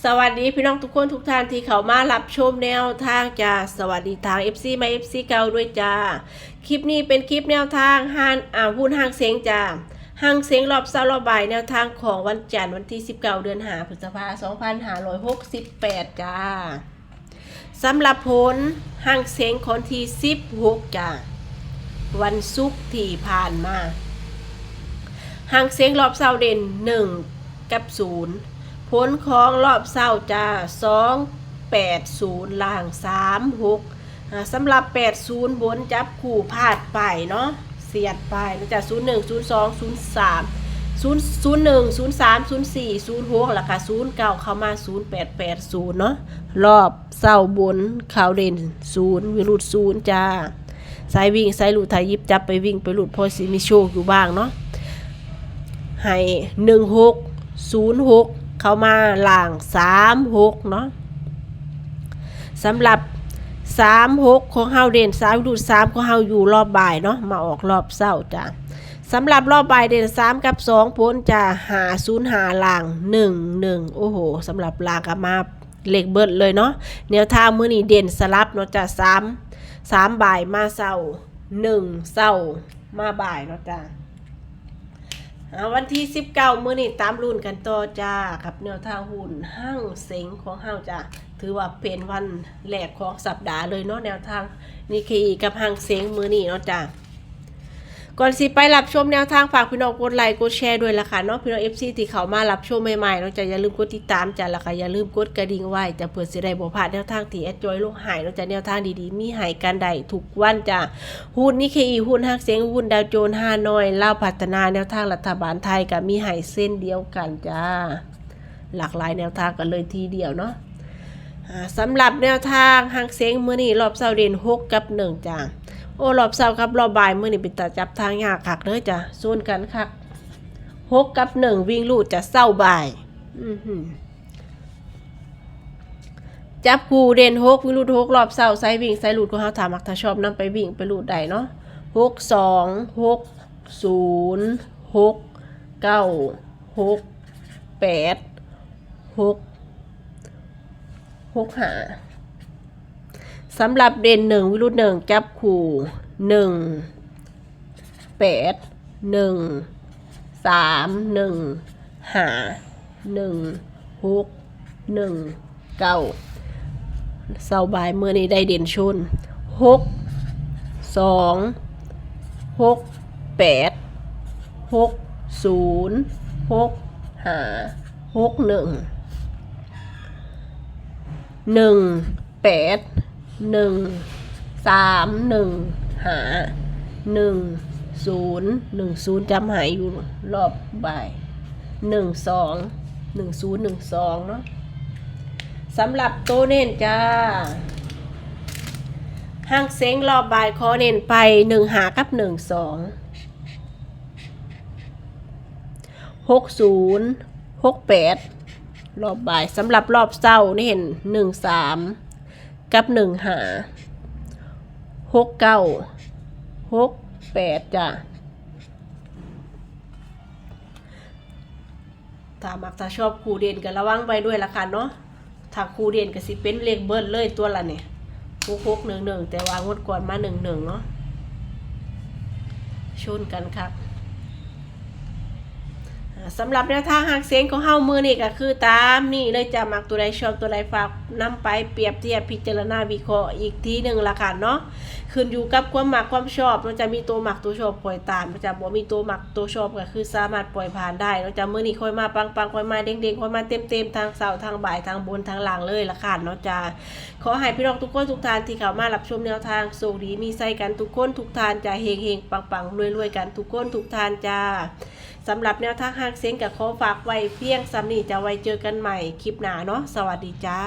สวัสดีพี่น้องทุกคนทุกท่านที่เขามารับชมแนวทางจ้าสวัสดีทาง FC มา FC เก่าด้วยจ้าคลิปนี้เป็นคลิปแนวทางห้านอ่าหุ้นห้างเสียงจ้าห้างเสียงรอบเสาร์รอบบ่ายแนวทางของวันจันทร์วันที่ 19 เดือนหาพฤษภา2568 จ้าสำหรับผลห้างเสียงคนที่ 16 จ้าวันศุกร์ที่ผ่านมาห้างเสียงรอบเศร้าเด่นหนึ่งกับศูนย์ ผลของรอบเศร้าจ้าสองแปดศูนย์ล่างสามหกสำหรับแปดศูนย์บนจับคู่พลาดไปเนาะเสียดไปนะจ๊ะศูนย์หนึ่งศูนย์สองศูนย์สามศูนย์ศูนย์หนึ่งศูนย์สามศูนย์สี่ศูนย์หกแล้วก็ศูนย์เก้าเข้ามาศูนย์แปดแปดศูนย์เนาะรอบเศร้าบนข่าวเด่นศูนย์วิรุดศูนย์จ้าสายวิ่งสายหลุดไทยยิบจับไปวิ่งไปหลุดพอสิมีโชคอยู่บ้างเนาะให้หนึ่งหกศูนย์หก เข้ามาล่างสามหกเนาะสำหรับสามหกของเฮาเด่นสามดูสามของเฮาอยู่รอบบ่ายเนาะมาออกรอบเศร้าจ้ะสำหรับรอบบ่ายเด่นสามกับสองพ้นจะหาศูนย์หาล่างหนึ่งหนึ่งโอ้โหสำหรับล่างก็มาเหล็กเบิดเลยเนาะแนวทางมือนี้เด่นสลับเนาะจ้ะสามสามบ่ายมาเศร้าหนึ่งเศร้ามาบ่ายเนาะจ้ะอ่า วันที่19มื้อนี้ตามรุ่นกันต่อจ้ากับแนวทางหุ่นห้างเซ็งของห้างจ้าถือว่าเป็นวันแรกของสัปดาห์เลยเนาะแนวทางนี่คือกับห้างเซ็งมื้อนี้เนาะจ้า ก่อนสิไปรับชมแนวทางฝากพี่น้องกดไลค์กดแชร์ด้วยละค่ะเนาะพี่น้อง FC ที่เขามารับชมใหม่ๆเนาะจ้าอย่าลืมกดติดตามจ้าละค่ะอย่าลืมกดกระดิ่งไว้จะเพื่อสิได้บ่พลาดแนวทางที่แอดจอยลงหายเนาะจ้าแนวทางดีๆ มีหายกันได้ทุกวันจ้าหุ้นนิเคอีหุ้นฮักเสียงหุ้นดาวโจนส์ฮานอยเล่าพัฒนาแนวทางรัฐบาลไทยกับมีไห่เส้นเดียวกันจ้าหลากหลายแนวทางกันเลยทีเดียวเนาะสำหรับแนวทางฮักเสียงมื้อนี้รอบเสาร์เด่น6กับ1จ้า โอ้รอบเสาครับรอบบ่ายมื้อนี้เป็นตาจับทางยากคักเด้อจ้าส่วนกันคัก6กับ1วิ่งลูดจะเศร้าบ่ายจับคู่เด่นหกวิ่งรูดหกรอบเสาไซวิ่งไซลุดก็เฮาถามมักถ้าชอบนำไปวิ่งไปลุดได้เนาะหกสองหกศูนย์หกเก้าหกแปดหกหกหา สำหรับเด่นหนึ่งวิรุธหนึ่งจับคู่หนึ่งแปดหนึ่งสามหนึ่งหาหนึ่งหกหนึ่งเก้าเสาบายเมื่อนี้ได้เด่นชุนหกสองหกแปดหกศูนย์หกหาหกหนึ่งหนึ่งแปด หนึ่งสามหนึ่งหาหนึ่งศูนย์หนึ่งศูนย์จำหายอยู่รอบบ่ายหนึ่งสองหนึ่งศูนย์หนึ่งสองเนาะสำหรับโตเน้นจ้าห้างเซ้งรอบบ่ายขอเน้นไปหนึ่งหากับหนึ่งสองหกศูนย์หกแปดรอบบ่ายสำหรับรอบเศร้านี่เห็นหนึ่งสาม กับหนึ่งหาหกเก้าหกแปดจ้ะถ้ามักถ้าชอบครูเด่นกันระวังไปด้วยละค่ะเนาะถ้าครูเด่นก็สิเป็นเลขเบิ้ลเลยตัวละเนี่ยหกหกหนึ่งหนึ่งแต่ว่างวดก่อนมาหนึ่งหนึ่งเนาะชนกันครับ สำหรับแนวทางหักเสียงของเฮามือนี่ก็คือตามนี่เลยจะมักตัวใดชอบตัวใดฝากนำไปเปรียบเทียบพิจารณาวิเคราะห์อีกทีหนึ่งละค่ะเนาะขึ้นอยู่กับความหมักความชอบมันจะมีตัวหมักตัวชอบปล่อยตามมันจะบ่มีตัวหมักตัวชอบก็คือสามารถปล่อยผ่านได้เนาจะมือนี้ค่อยมาปังปังๆค่อยมาเด้งเด้งๆค่อยมาเต็มเต็มๆทางเสาทางบ่ายทางบนทางล่างเลยละค่ะเนาะจ้าขอให้พี่น้องทุกคนทุกทานที่เข้ามารับชมแนวทางโชคดีมีใส่กันทุกคนทุกทานจะเฮงเฮงปังปังรวยรวยๆกันทุกคนทุกทานจ้า สำหรับแนวทางหางเซ็งกับขอฝากไว้เพียงสำนีจะไว้เจอกันใหม่คลิปหน้าเนาะสวัสดีจ้า